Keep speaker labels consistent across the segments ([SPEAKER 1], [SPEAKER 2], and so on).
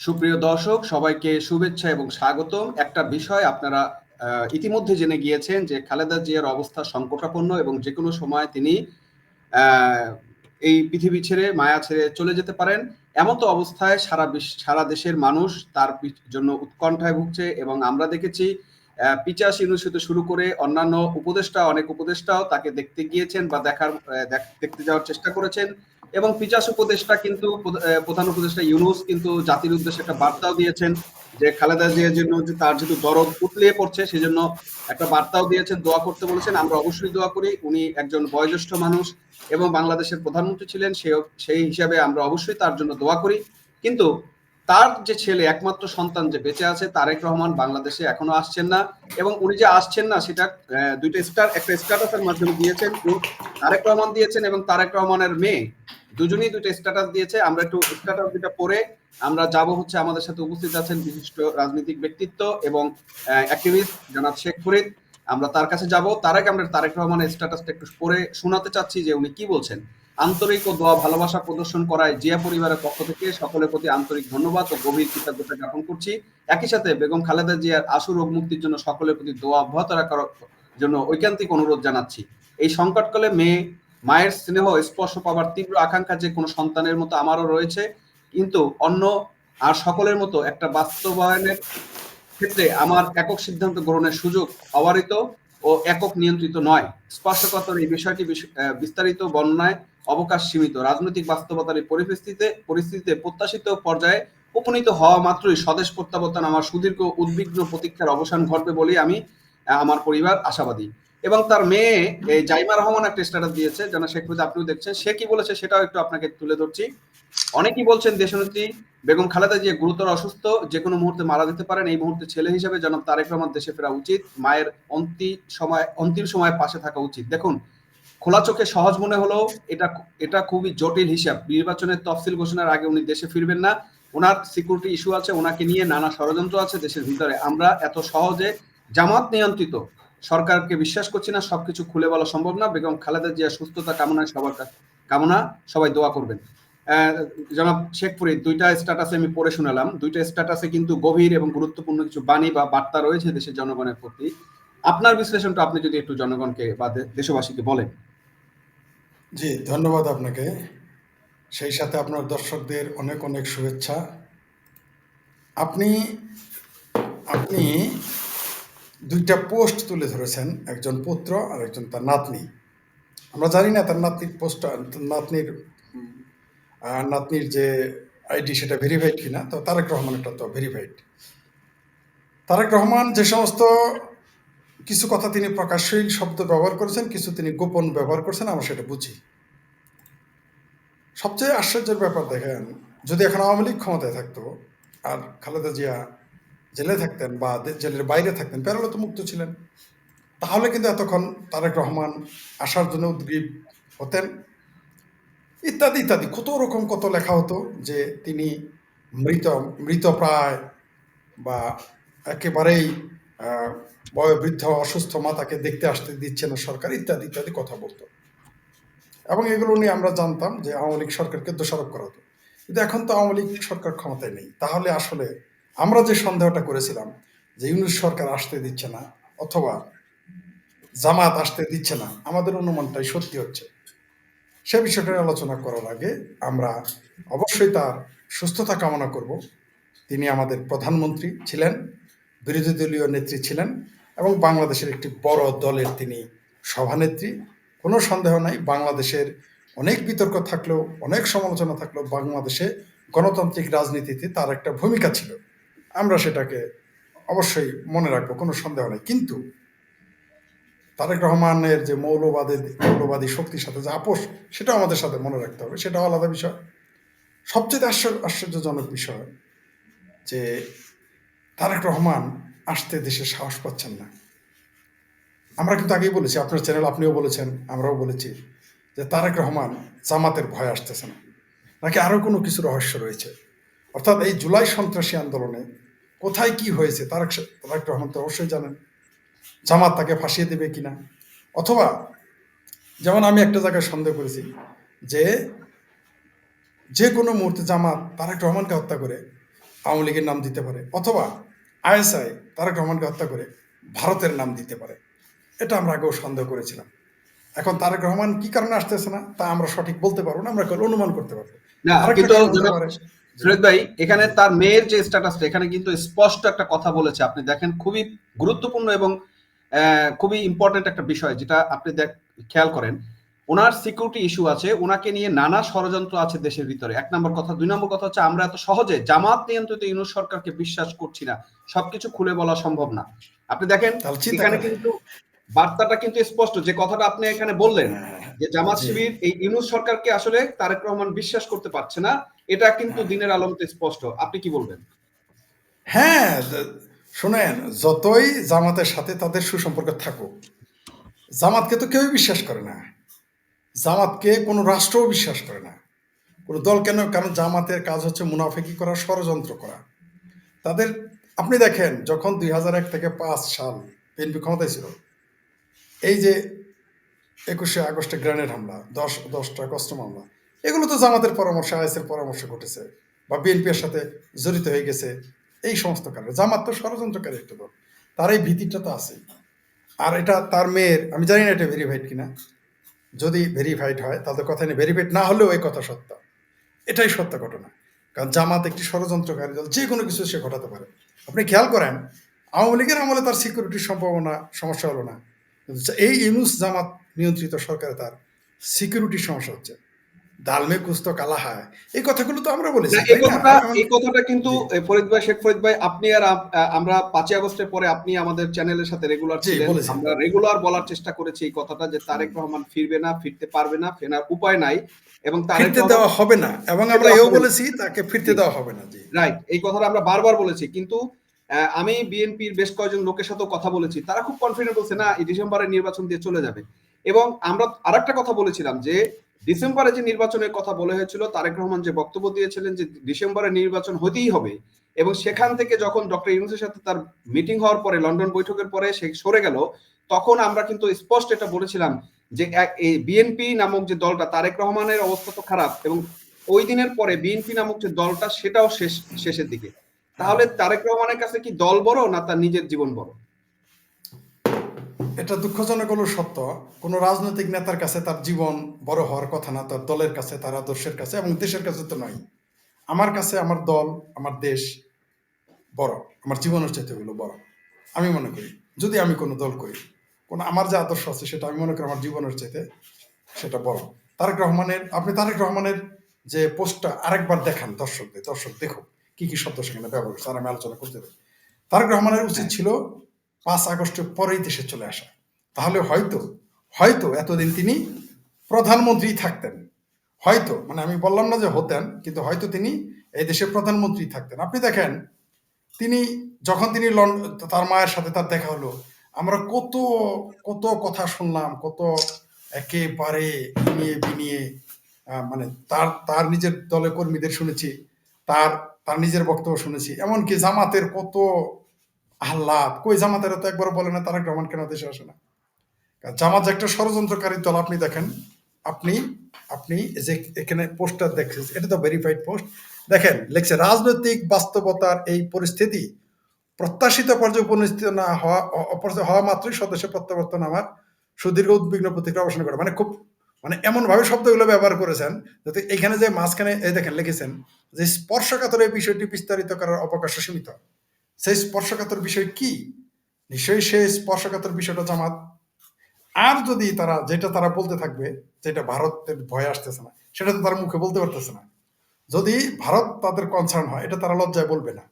[SPEAKER 1] সুপ্রিয় দর্শক, সবাইকে শুভেচ্ছা এবং স্বাগতম। একটা বিষয় আপনারা ইতিমধ্যে জেনে গিয়েছেন যে খালেদা জিয়ার অবস্থা সংকটাপন্ন এবং যে কোনো সময় তিনি এই পৃথিবী ছেড়ে, মায়া ছেড়ে চলে যেতে পারেন। এমন তো অবস্থায় সারা সারা দেশের মানুষ তার জন্য উৎকণ্ঠায় ভুগছে এবং আমরা দেখেছি পিচাস হতে শুরু করে অন্যান্য উপদেষ্টা, অনেক উপদেষ্টাও তাকে দেখতে গিয়েছেন বা দেখার দেখতে যাওয়ার চেষ্টা করেছেন। এবং পিচাস উপদেষ্টা কিন্তু প্রধ- প্রধান উপদেষ্টা ইউনুস কিন্তু জাতির উদ্দেশ্যে একটা বার্তাও দিয়েছেন যে খালেদা জিয়ার জন্য যে তার যেহেতু দরদ উতলিয়ে পড়ছে, সেজন্য একটা বার্তাও দিয়েছেন, দোয়া করতে বলেছেন। আমরা অবশ্যই দোয়া করি, উনি একজন বয়োজ্যেষ্ঠ মানুষ এবং বাংলাদেশের প্রধানমন্ত্রী ছিলেন সে সেই হিসাবে আমরা অবশ্যই তার জন্য দোয়া করি। কিন্তু তার যে ছেলে, একমাত্র সন্তান যে বেঁচে আছে, তারেক রহমান বাংলাদেশে এখনও আসছেন না এবং উনি যে আসছেন না, সেটা দুইটা স্টার, একটা স্ট্যাটাসের মাধ্যমে দিয়েছেন। তারেক রহমান দিয়েছেন এবং তারেক রহমানের মেয়ে দুজনেই দুইটা স্ট্যাটাস দিয়েছে। আমরা একটু স্ট্যাটাস দুটা পড়ে আমরা যাব হচ্ছে আমাদের সাথে উপস্থিত আছেন বিশিষ্ট রাজনৈতিক ব্যক্তিত্ব এবং অ্যাক্টিভিস্ট জনাব শেখ ফরিদ। আমরা তার কাছে যাব। তার আগে আমরা তারেক রহমানের স্ট্যাটাসটা একটু পড়ে শোনাতে চাচ্ছি যে উনি কি বলছেন। আন্তরিক ও দোয়া ভালোবাসা প্রদর্শন করায় জিয়া পরিবারের পক্ষ থেকে সকলের প্রতি আন্তরিক ধন্যবাদ ও গভীর কৃতজ্ঞতা জ্ঞাপন করছি। একই সাথে বেগম খালেদা জিয়ার আশু রোগ মুক্তির জন্য সকলের প্রতি দোয়া অব্যাহত রাখার জন্য ঐকান্তিক অনুরোধ জানাচ্ছি। এই সংকটকালে মেয়ে মায়ের স্নেহ, স্পর্শ পাওয়ার তীব্র আকাঙ্ক্ষা যে কোনো সন্তানের মতো আমারও রয়েছে। কিন্তু অন্য আর সকলের মতো একটা বাস্তবায়নের ক্ষেত্রে আমার একক সিদ্ধান্ত গ্রহণের সুযোগ অবারিত ও একক নিয়ন্ত্রিত নয়। স্পর্শকাতর এই বিষয়টি বিস্তারিত বর্ণনায় অবকাশ সীমিত। রাজনৈতিক বাস্তবতার এই পরিস্থিতিতে পরিস্থিতিতে প্রত্যাশিত পর্যায়ে উপনীত হওয়া মাত্রই স্বদেশ প্রত্যাবর্তন আমার সুদীর্ঘ উদ্বিগ্ন প্রতীক্ষার অবসান ঘটবে বলেই আমি আমার পরিবার আশাবাদী। এবং তার মেয়ে, এই জাইমা রহমান একটা স্ট্যাটাস দিয়েছে যেন শেখ ফরিদ, আপনিও দেখছেন। সে কি বলেছে সেটাও একটু আপনাকে তুলে ধরছি। অনেকেই বলছেন, দেশনেত্রী বেগম খালেদা জিয়া গুরুতর অসুস্থ, যে কোনো মুহূর্তে মারা যেতে পারেন, এই মুহূর্তে ছেলে হিসেবে জনাব তারেক রহমান দেশে ফেরা উচিত। মায়ের অন্তিম সময় অন্তিম সময় পাশে থাকা উচিত। দেখুন, খোলা চোখে সহজ মনে হলেও এটা এটা খুবই জটিল হিসাব। নির্বাচনের তফসিল ঘোষণার আগে উনি দেশে ফিরবেন না। ওনার সিকিউরিটি ইস্যু আছে, ওনাকে নিয়ে নানা ষড়যন্ত্র আছে দেশের ভিতরে। আমরা এত সহজে জামাত নিয়ন্ত্রিত সরকারকে বিশ্বাস করছি না, সবকিছু খুলে বলা সম্ভব না। বেগম খালেদা জিয়া সুস্থতা কামনায় সবার কামনা, সবাই দোয়া করবেন। জনাব শেখ ফরিদ দুইটা স্ট্যাটাসে আমি পড়ে শোনালাম। দুইটা স্ট্যাটাসে কিন্তু গভীর এবং গুরুত্বপূর্ণ কিছু বাণী বা বার্তা রয়েছে দেশের জনগণের প্রতি। আপনার বিশ্লেষণটা আপনি যদি একটু জনগণকে বা দেশবাসীকে বলেন।
[SPEAKER 2] জি, ধন্যবাদ আপনাকে। সেই সাথে আপনার দর্শকদের অনেক অনেক শুভেচ্ছা। আপনি আপনি দুইটা পোস্ট তুলে ধরেছেন, একজন পুত্র আর একজন তার নাতনি। আমরা জানি না তার নাতনির পোস্ট নাতনির নাতনির যে আইডি সেটা ভেরিফাইড কিনা, তো তারেক রহমানেরটা তো ভেরিফাইড তারেক রহমান যে সমস্ত কিছু কথা তিনি প্রকাশ্যই শব্দ ব্যবহার করেছেন, কিছু তিনি গোপন ব্যবহার করছেন, আমরা সেটা বুঝি। সবচেয়ে আশ্চর্যের ব্যাপার দেখেন, যদি এখন আওয়ামী লীগ ক্ষমতায় থাকতো, আর খালেদা জিয়া জেলে থাকতেন বা জেলের বাইরে থাকতেন প্যারোলে তো মুক্ত ছিলেন। তাহলে কিন্তু এতক্ষণ তারেক রহমান আসার জন্য উদ্গ্রীব হতেন। ইত্যাদি ইত্যাদি। কত রকম কত লেখা হতো যে তিনি মৃত মৃতপ্রায় বা একেবারেই বয়োবৃদ্ধ, অসুস্থ মাতাকে দেখতে আসতে দিচ্ছে না সরকার, ইত্যাদি ইত্যাদি কথা বলতো। এবং এগুলো নিয়ে আমরা জানতাম যে আওয়ামী লীগ সরকারকে দোষারোপ করা হতো। কিন্তু এখন তো আওয়ামী লীগ সরকার ক্ষমতায় নেই। তাহলে আসলে আমরা যে সন্দেহটা করেছিলাম যে ইউনুস সরকার আসতে দিচ্ছে না অথবা জামাত আসতে দিচ্ছে না, আমাদের অনুমানটাই সত্যি হচ্ছে। সে বিষয়টা আলোচনা করার আগে আমরা অবশ্যই তার সুস্থতা কামনা করব। তিনি আমাদের প্রধানমন্ত্রী ছিলেন, বিরোধী দলীয় নেত্রী ছিলেন এবং বাংলাদেশের একটি বড় দলের তিনি সভানেত্রী। কোনো সন্দেহ নাই, বাংলাদেশের অনেক বিতর্ক থাকলেও, অনেক সমালোচনা থাকলেও বাংলাদেশে গণতান্ত্রিক রাজনীতিতে তার একটা ভূমিকা ছিল। আমরা সেটাকে অবশ্যই মনে রাখব, কোনো সন্দেহ নেই। কিন্তু তারেক রহমানের যে মৌলবাদী মৌলবাদী শক্তির সাথে যে আপোষ, সেটাও আমাদের সাথে মনে রাখতে হবে। সেটাও আলাদা বিষয়। সবচেয়ে আশ্চর্য, আশ্চর্যজনক বিষয় যে তারেক রহমান আসতে দেশে সাহস পাচ্ছেন না। আমরা কিন্তু আগেই বলেছি, আপনার চ্যানেল আপনিও বলেছেন, আমরাও বলেছি যে তারেক রহমান জামাতের ভয় আসতেছে না। নাকি আরও কোনো কিছু রহস্য রয়েছে? অর্থাৎ এই জুলাই সন্ত্রাসী আন্দোলনে কোথায় কি হয়েছে তারেক তারেক রহমান তো অবশ্যই জানেন জামাত তাকে ফাঁসিয়ে দেবে কিনা? অথবা যেমন আমি একটা জায়গায় সন্দেহ করেছি যে যে কোনো মুহূর্তে জামাত তারেক রহমানকে হত্যা করে আওয়ামী লীগের নাম দিতে পারে অথবা আইএসআই তারেক রহমানকে হত্যা করে ভারতের নাম দিতে পারে এটা আমরা আগেও সন্দেহ করেছিলাম। এখন তারেক রহমান কি কারণে আসতেছে না তা আমরা সঠিক বলতে পারব না আমরা অনুমান করতে পারব।
[SPEAKER 1] ফিরোজ ভাই এখানে তার মেয়ের যে স্ট্যাটাসটা এখানে কিন্তু স্পষ্ট একটা কথা বলেছে। আপনি দেখেন খুবই গুরুত্বপূর্ণ এবং খুবই ইম্পর্টেন্ট একটা বিষয় যেটা আপনি দেখ খেয়াল করেন। ওনার সিকিউরিটি ইস্যু আছে ওনাকে নিয়ে নানা ষড়যন্ত্র আছে দেশের ভিতরে। এক নম্বর কথা। দুই নম্বর কথা হচ্ছে আমরা এত সহজে জামাত নিয়ন্ত্রিত ইউনুস সরকারকে বিশ্বাস করছি না। সবকিছু খুলে বলা সম্ভব না। আপনি দেখেন এখানে কিন্তু বার্তাটা কিন্তু স্পষ্ট যে কথাটা আপনি এখানে বললেন যে জামাত শিবির এই ইউনুস সরকারকে আসলে তারেক রহমান বিশ্বাস করতে পারছে না এটা কিন্তু দিনের আলোতে স্পষ্ট। আপনি কি বলবেন?
[SPEAKER 2] হ্যাঁ শোনেন যতই জামাতের সাথে তাদের সুসম্পর্ক থাকুক জামাতকে তো কেউই বিশ্বাস করে না। জামাতকে কোনো রাষ্ট্রও বিশ্বাস করে না। কোনো দল কেন কারণ জামাতের কাজ হচ্ছে মুনাফেকি করা ষড়যন্ত্র করা? তাদের আপনি দেখেন যখন দুই হাজার এক থেকে পাঁচ সাল বিএনপি ক্ষমতায় ছিল এই যে একুশে আগস্টে গ্রেনেড হামলা, দশ, দশটা কষ্ট মামলা, এগুলো তো জামাতের পরামর্শ, আইএসের পরামর্শ ঘটেছে বা বিএনপির সাথে জড়িত হয়ে গেছে, এই সমস্ত কারণে। জামাত তো ষড়যন্ত্রকারী একটা দল, তার এই ভীতিটা তো আছেই। আর এটা তার মেয়ের, আমি জানি না এটা ভেরিফাইড কিনা, যদি ভেরিফাইড হয়, তাহলে কথা নেই ভেরিফাইড না হলেও এই কথা সত্য। এটাই সত্য ঘটনা। কারণ জামাত একটি ষড়যন্ত্রকারী দল, যে কোনো কিছু সে ঘটাতে পারে। আপনি খেয়াল করেন, আওয়ামী লীগের আমলে তার সিকিউরিটির সম্ভাবনা, সমস্যা হলো না। কিন্তু এই ইউনুস জামাত নিয়ন্ত্রিত সরকারে তার সিকিউরিটির সমস্যা হচ্ছে। দালমে কুস্ত কালা হায়। এই কথাগুলো তো আমরা বলেছি
[SPEAKER 1] এই কথাটা এই কথাটা কিন্তু ফরিদ ভাই শেখ ফরিদ ভাই আপনি আর আমরা পাঁচই আগস্টের পরে আপনি আমাদের চ্যানেলের সাথে রেগুলার ছিলেন। আমরা রেগুলার বলার চেষ্টা করেছি এই কথাটা যে তারেক রহমান ফিরবে না ফিরতে পারবে না ফেরার উপায় নাই। এবং
[SPEAKER 2] ফিরতে দেওয়া হবে না। এবং আমরা এও বলেছি তাকে ফিরতে দেওয়া হবে না জি।
[SPEAKER 1] রাইট এই কথাটা আমরা বারবার বলেছি। কিন্তু আমি বিএনপির বেশ কয়েকজন লোকের সাথেও কথা বলেছি। তারা খুব কনফিডেন্ট বলছে, না, এই ডিসেম্বরের নির্বাচন দিয়ে চলে যাবে। এবং আমরা আরেকটা কথা বলেছিলাম যে, ডিসেম্বরে যে নির্বাচনের কথা বলে হয়েছিল, তারেক রহমান যে বক্তব্য দিয়েছিলেন যে ডিসেম্বরে নির্বাচন হতেই হবে এবং সেখান থেকে যখন ডক্টর ইউনুসের সাথে তার মিটিং হওয়ার পরে, লন্ডন বৈঠকের পরে সে সরে গেল, তখন আমরা কিন্তু স্পষ্ট এটা বলেছিলাম যে বিএনপি নামক যে দলটা, তারেক রহমানের অবস্থা তো খারাপ এবং ওই দিনের পরে বিএনপি নামক যে দলটা, সেটাও শেষ, শেষের দিকে। তাহলে তারেক রহমানের কাছে কি দল বড় না তার নিজের জীবন বড়?
[SPEAKER 2] এটা দুঃখজনক হলো সত্য। কোনো রাজনৈতিক নেতার কাছে তার জীবন বড় হওয়ার কথা না, তার দলের কাছে, তার আদর্শের কাছে এবং দেশের কাছে তো নয় আমার কাছে, আমার দল, আমার দেশ বড়, আমার জীবনের চাইতে হলো বড়। আমি মনে করি, যদি আমি কোনো দল করি, কোনো আমার যে আদর্শ আছে সেটা আমি মনে করি আমার জীবনের চাইতে সেটা বড়। তারেক রহমানের, আপনি তারেক রহমানের যে পোস্টটা আরেকবার দেখান দর্শকদের, দর্শক দেখো কি কি শব্দ সেখানে ব্যবহার করছে আমি আলোচনা করতে দেবো তারেক রহমানের উচিত ছিল পাঁচ আগস্টের পরেই দেশে চলে আসা। তাহলে হয়তো হয়তো এতদিন তিনি প্রধানমন্ত্রী থাকতেন। হয়তো মানে আমি বললাম না যে হতেন কিন্তু হয়তো তিনি এই দেশের প্রধানমন্ত্রী থাকতেন। আপনি দেখেন তিনি যখন তিনি লন্ডন তার মায়ের সাথে তার দেখা হলো আমরা কত কত কথা শুনলাম কত একেবারে বিনিয়ে বিনিয়ে মানে তার তার নিজের দলের কর্মীদের শুনেছি তার তার নিজের বক্তব্য শুনেছি। এমনকি জামাতের কত আহ্লাদ। কই জামাতের তো একবার বলে না তারেক রহমান কেন দেশে আসে না। জামাত একটা ষড়যন্ত্রকারী দল, আপনি দেখেন, আপনি আপনি যে এখানে পোস্টার দেখছেন, এটা তো ভেরিফাইড পোস্ট দেখেন, লেখছে, রাজনৈতিক বাস্তবতার এই পরিস্থিতি প্রত্যাশিত পর্যায়ে উপনীত না হওয়া হওয়া মাত্রই সদস্য প্রত্যাবর্তন আমার সুদীর্ঘ উদ্বিগ্ন প্রতিক্রিয়া অবসান করে। মানে খুব মানে এমন ভাবে শব্দগুলো ব্যবহার করেছেন যাতে এখানে যে মাঝখানে দেখেন লিখেছেন যে স্পর্শকাতর এই বিষয়টি বিস্তারিত করার অবকাশ সীমিত। সেই স্পর্শকাতর বিষয় কি? নিশ্চয়ই সেই স্পর্শকাতর বিষয়টা জামাত। আর যদি তারা, যেটা তারা বলতে থাকবে, যেটা ভারতের ভয় আসতেছে না, সেটা তো তারা মুখে বলতে পারতেছে না। যদি ভারত তাদের কনসার্ন হয়, এটা তারা লজ্জায় বলবে না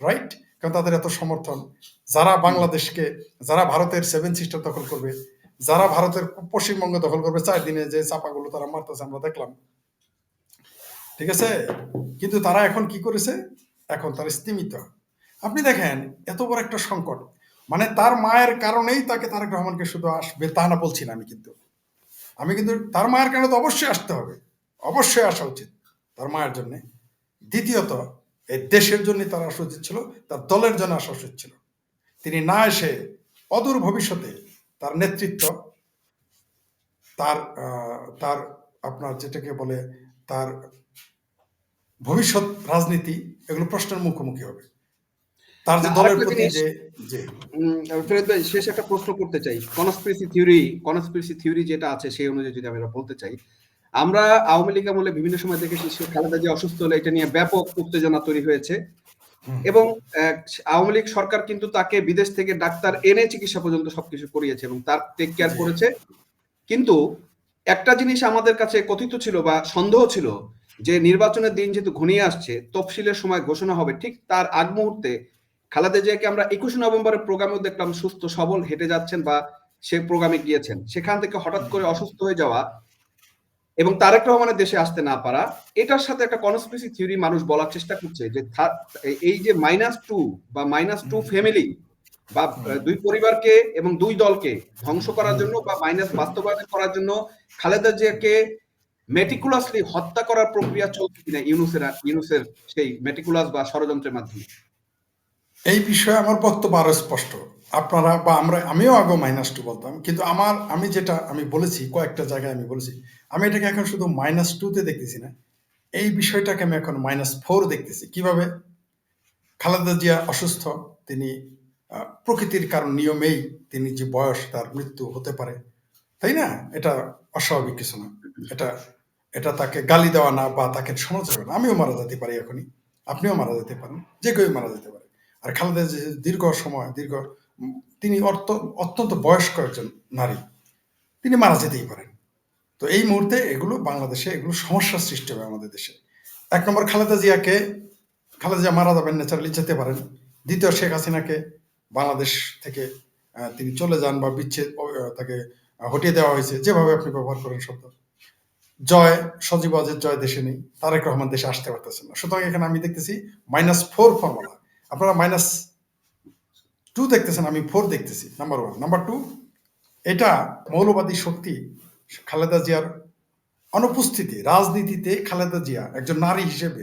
[SPEAKER 2] রাইট কারণ তাদের এত সমর্থন। যারা বাংলাদেশকে, যারা ভারতের সেভেন সিস্টার দখল করবে যারা ভারতের পশ্চিমবঙ্গ দখল করবে, চার দিনে যে চাপাগুলো তারা মারতেছে, আমরা দেখলাম। ঠিক আছে? কিন্তু তারা এখন কি করেছে? এখন তারা স্তীমিত। আপনি দেখেন, এত বড় একটা সংকট। মানে তার মায়ের কারণেই তাকে তারেক রহমানকে শুধু আসবে তা না বলছি না আমি কিন্তু। আমি কিন্তু, তার মায়ের কারণে তো অবশ্যই আসতে হবে। অবশ্যই আসা উচিত তার মায়ের জন্য। দ্বিতীয়ত, এই দেশের জন্য তার আসা উচিত ছিল, তার দলের জন্য আসা উচিত ছিল। তিনি না এসে অদূর ভবিষ্যতে তার নেতৃত্ব তার তার আপনার যেটাকে বলে তার ভবিষ্যৎ রাজনীতি এগুলো প্রশ্নের মুখোমুখি হবে তার যে দলের প্রতি যে
[SPEAKER 1] ফেরত ভাই শেষ একটা প্রশ্ন করতে চাই কনস্পিরেসি থিওরি কনস্পিরেসি থিওরি যেটা আছে সেই অনুযায়ী যদি আমরা বলতে চাই আমরা আওয়ামী লীগ আমলে বিভিন্ন সময় দেখেছি সে খালেদা যে অসুস্থ হলে এটা নিয়ে ব্যাপক উত্তেজনা তৈরি হয়েছে। এবং আওয়ামী লীগ সরকার কিন্তু তাকে বিদেশ থেকে ডাক্তার এনে চিকিৎসা পর্যন্ত সবকিছু করিয়েছে এবং তার টেক কেয়ার করেছে। কিন্তু একটা জিনিস আমাদের কাছে কথিত ছিল বা সন্দেহ ছিল যে নির্বাচনের দিন যেহেতু ঘনিয়ে আসছে তফসিলের সময় ঘোষণা হবে ঠিক তার আগ মুহূর্তে খালেদা জিয়াকে আমরা একুশে নভেম্বরের প্রোগ্রামেও দেখলাম সুস্থ সবল হেঁটে যাচ্ছেন বা সে প্রোগ্রামে গিয়েছেন। সেখান থেকে হঠাৎ করে অসুস্থ হয়ে যাওয়া এবং তারেক রহমানের দেশে আসতে না পারা এটার সাথে একটা কনস্পিরেসি থিওরি মানুষ বলার চেষ্টা করছে যে এই যে মাইনাস টু বা মাইনাস টু ফ্যামিলি বা দুই পরিবারকে এবং দুই দলকে ধ্বংস করার জন্য বা মাইনাস বাস্তবায়ন করার জন্য খালেদা জিয়াকে মেটিকুলাসলি হত্যা করার প্রক্রিয়া চলছে কিনা ইউনুসের ইউনুসের সেই মেটিকুলাস বা ষড়যন্ত্রের মাধ্যমে।
[SPEAKER 2] এই বিষয়ে আমার বক্তব্য আরও স্পষ্ট। আপনারা বা আমরা আমিও আগে মাইনাস টু বলতাম কিন্তু আমার আমি যেটা আমি বলেছি কয়েকটা জায়গায় আমি বলেছি আমি এটাকে এখন শুধু মাইনাস টুতে দেখতেছি না, এই বিষয়টাকে আমি এখন মাইনাস ফোর দেখতেছি। কীভাবে? খালেদা জিয়া অসুস্থ, তিনি প্রকৃতির কারণ নিয়মেই তিনি যে বয়স, তার মৃত্যু হতে পারে, তাই না? এটা অস্বাভাবিক কিছু না। এটা এটা তাকে গালি দেওয়া না বা তাকে যাবে না। আমিও মারা যেতে পারি এখনই। আপনিও মারা যেতে পারেন। যে কেউ মারা যেতে পারে। আর খালেদা যে দীর্ঘ সময়, দীর্ঘ তিনি অত্যন্ত বয়স্ক একজন নারী। তিনি মারা যেতেই পারেন। তো এই মুহূর্তে এগুলো বাংলাদেশে এগুলো সমস্যার সৃষ্টি হবে আমাদের দেশে। এক নম্বর খালেদা জিয়াকে, খালেদা জিয়া মারা যাবেন ন্যাচারালি যেতে পারেন। দ্বিতীয় শেখ হাসিনাকে বাংলাদেশ থেকে তিনি চলে যান বা বিচ্ছেদ তাকে হটিয়ে দেওয়া হয়েছে। যেভাবে আপনি ব্যবহার করেন শব্দ। জয়, সজীব অজের জয় দেশে নেই। তারেক রহমান দেশে আসতে পারতেছেন না। সুতরাং এখানে আমি দেখতেছি মাইনাস ফোর ফর্মুলা আপনারা মাইনাস টু দেখতেছেন, আমি ফোর দেখতেছি নাম্বার ওয়ান নাম্বার টু এটা মৌলবাদী শক্তি খালেদা জিয়ার অনুপস্থিতি, রাজনীতিতে খালেদা জিয়া একজন নারী হিসেবে,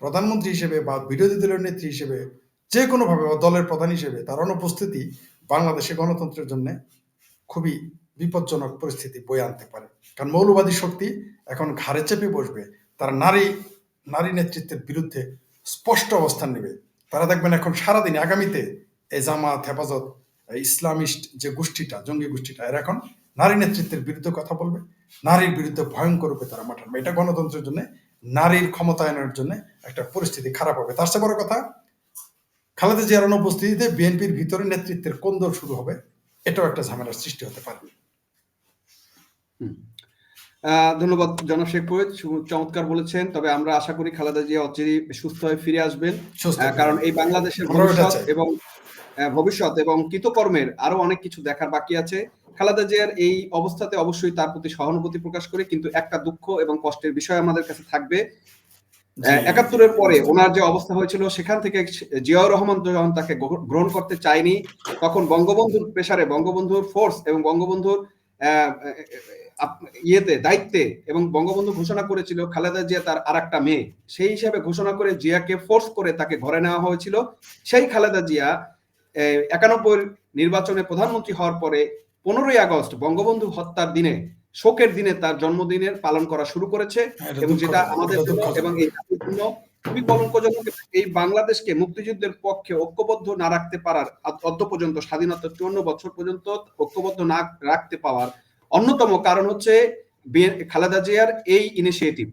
[SPEAKER 2] প্রধানমন্ত্রী হিসেবে বা বিরোধী দলের নেত্রী হিসেবে, যে কোনোভাবে বা দলের প্রধান হিসেবে তার অনুপস্থিতি বাংলাদেশে গণতন্ত্রের জন্য খুবই বিপজ্জনক পরিস্থিতি বয়ে আনতে পারে। কারণ মৌলবাদী শক্তি এখন ঘাড়ে চেপে বসবে, তারা নারী নারী নেতৃত্বের বিরুদ্ধে স্পষ্ট অবস্থান নেবে। তারা দেখবেন এখন সারাদিন আগামীতে এই জামাত, হেফাজত ইসলামিস্ট যে গোষ্ঠীটা, জঙ্গি গোষ্ঠীটা, এরা এখন নারী নেতৃত্বের বিরুদ্ধে কথা বলবে নারীর বিরুদ্ধে ভয়ঙ্কর রূপে তারা মাঠাবে এটা গণতন্ত্রের জন্য নারীর ক্ষমতায়নের জন্য একটা পরিস্থিতি খারাপ হবে। তার চেয়ে বড় কথা খালেদা জিয়ার অনুপস্থিতিতে বিএনপির ভিতরে নেতৃত্বের কোন্দল শুরু হবে এটাও একটা ঝামেলার সৃষ্টি হতে পারে।
[SPEAKER 1] ধন্যবাদ জনাব শেখ ফরিদ চমৎকার বলেছেন তবে আমরা আশা করি খালেদা জিয়া অচিরেই সুস্থ হয়ে ফিরে আসবেন। কারণ এই বাংলাদেশের ভবিষ্যৎ এবং ভবিষ্যৎ এবং কৃতকর্মের আরও অনেক কিছু দেখার বাকি আছে। খালেদা জিয়ার এই অবস্থাতে অবশ্যই তার প্রতি সহানুভূতি প্রকাশ করে কিন্তু একটা দুঃখ এবং কষ্টের বিষয় আমাদের কাছে থাকবে। একাত্তরের পরে ওনার যে অবস্থা হয়েছিল সেখান থেকে জিয়াউর রহমান যখন তাকে গ্রহণ করতে চায়নি তখন বঙ্গবন্ধুর প্রেসারে বঙ্গবন্ধুর ফোর্স এবং বঙ্গবন্ধুর ইয়েতে দায়িত্বে এবং বঙ্গবন্ধু ঘোষণা করেছিল খালেদা জিয়া তার আর একটা মেয়ে। সেই হিসাবে ঘোষণা করে জিয়াকে ফোর্স করে তাকে ঘরে নেওয়া হয়েছিল। সেই খালেদা জিয়া একানব্বই নির্বাচনে প্রধানমন্ত্রী হওয়ার পরে পনেরোই আগস্ট বঙ্গবন্ধু হত্যার দিনে শোকের দিনে তার জন্মদিনের পালন করা শুরু করেছে এবং যেটা আমাদের জন্য এবং এই জাতির জন্য খুবই কলঙ্কজনক এই বাংলাদেশকে মুক্তিযুদ্ধের পক্ষে ঐক্যবদ্ধ না রাখতে পারার অদ্য পর্যন্ত স্বাধীনতা চুয়ান্ন বছর পর্যন্ত ঐক্যবদ্ধ না রাখতে পাওয়ার অন্যতম কারণ হচ্ছে খালেদা জিয়ার এই ইনিশিয়েটিভ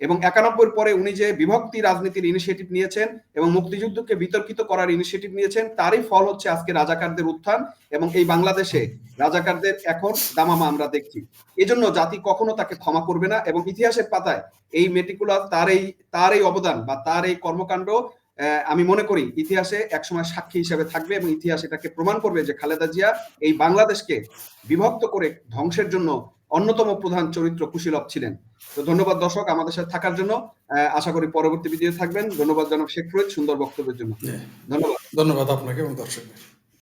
[SPEAKER 1] এবং একানব্বই পরে উনি যে বিভক্তি রাজনীতির ইনিশিয়েটিভ নিয়েছেন এবং মুক্তিযুদ্ধকে বিতর্কিত করার ইনিশিয়েটিভ নিয়েছেন, তারই ফল হচ্ছে আজকে রাজাকারদের উত্থান এবং এই বাংলাদেশে রাজাকারদের এখন দামামা আমরা দেখছি। এজন্য জাতি কখনো তাকে ক্ষমা করবে না এবং ইতিহাসের পাতায় এই মেটিকুলাস তার এই তার এই অবদান বা তার এই কর্মকাণ্ড আমি মনে করি ইতিহাসে একসময় সাক্ষী হিসেবে থাকবে এবং ইতিহাস এটাকে প্রমাণ করবে যে খালেদা জিয়া এই বাংলাদেশকে বিভক্ত করে ধ্বংসের জন্য অন্যতম প্রধান চরিত্র কুশীলভ ছিলেন। তো ধন্যবাদ দর্শক আমাদের সাথে থাকার জন্য। আহ, আশা করি পরবর্তী ভিডিও থাকবেন। ধন্যবাদ জনাব শেখ ফরিদ সুন্দর বক্তব্যের জন্য। ধন্যবাদ।
[SPEAKER 2] ধন্যবাদ আপনাকে এবং দর্শকদের।